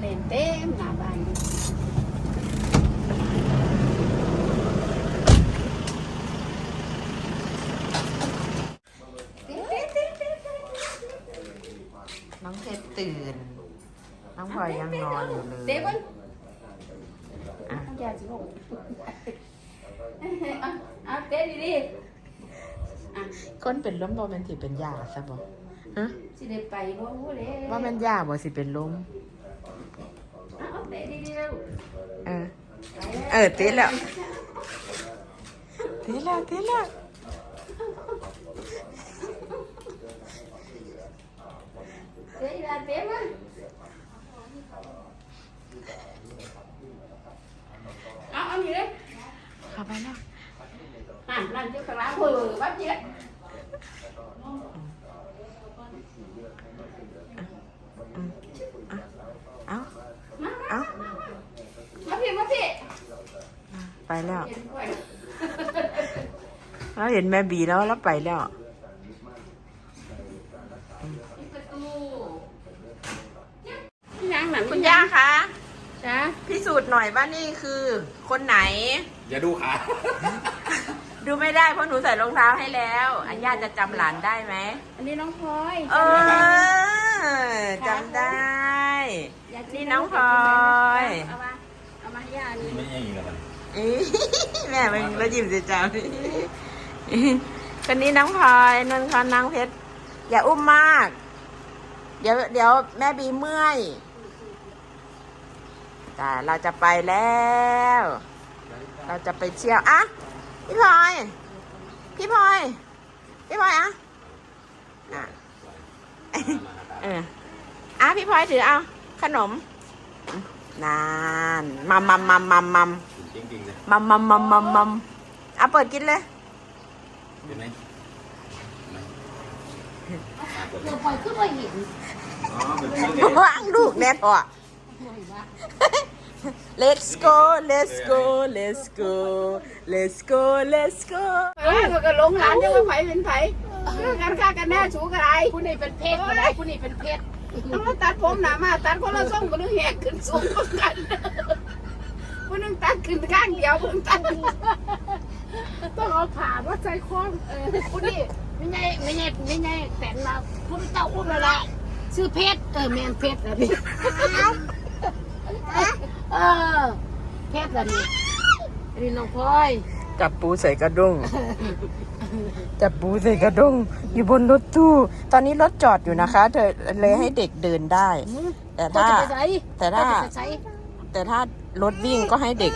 เล่นเต็มหน้าบ้านอยู่น้องเพชรตื่น น้องพลอยยังนอนอยู่เลยเต้บนอะยาสิลูกเอาเอาเต้ดีๆอะคนเป็นล้มบ่เป็นสิเป็นยาซะบ่ฮะสิได้ไปบ่ฮู้เด้ว่าเป็นยาบ่สิเป็นล้ม เอาเอาเต้ดีๆเร็วเออไปแล้วเไปแล้วเห็นก่อยเราเห็นแม่บีแล้วแล้วไปแล้วปิดประตูที่นั่งหนังคุณย่าคะจ้าพิสูจน์หน่อยว่านี่คือ คนไหน อย่าดูขาดูไม่ได้เพราะหนูใส่รองเท้าให้แล้วอันย่าจะจำหลานได้ไหมอันนี้น้องพลอยเออจำได้นี่น้องพลอยเอามาเอามาให้ย่านี่ไม่ใช่อย่างนี้แล้วมันอี แม่มันมายิ้มสิจ้าคนนี้น้องพลอยนนท์คอนนางเพชรอย่าอุ้มมาก เดี๋ยวเดี๋ยวแม่บีเมื่อยแต่เราจะไปแล้ว เราจะไปเที่ยวอะพี่พลอย พี่พลอย พี่พลอยอะอะเอออะพี่พลอยถือเอาขนมนานมัมมัมมัมมัมมัม จริงๆเลยมัมมัมมัมมัมมัมอะเปิดกินเลยเห็นไหมเห็นไหมอะกดเลเดี๋ยยวปล่อยขึ้นมาเห็นอ๋อเป็นเพื่อนเลยว่างลูกแน่พอ let's go let's go let's go let's go let's go เออมันก็หลงหลานจะว่าไผเป็นไผเรื่องกันค่ากันแน่สูกันไรผู้นี้เป็นเพชรผู้ใดผู้นี้เป็นเพชรต้องมาตัดผมหนามาตัดคนละทรงก็นึงแหกขึ้นสูงเห มือนกันผู้หนึงตัดขึ้นข้างเดียวผู้หนึงตัดต้องเอาผ่ามาใส่คล้องเออผู้นี้ไม่ใช่ไม่ใช่ไม่ใช่แต่นมาผู้เจ้าอุ้มแล้วละชื่อเพชรเออแมนเพชรอะนี่เออเพชรอะนี่อันนี้น้องพลอยจับปูใส่กระด้งจับปูใส่กระด้งอยู่บนรถตู้ ตอนนี้รถจอดอยู่นะคะ เธอเลยให้เด็กเดินได้ แต่พ่อถ้าจะไปใส่แต่พ่อถ้าจะไปใส่แต่ถ้า รถวิ่งก็ให้เด็ก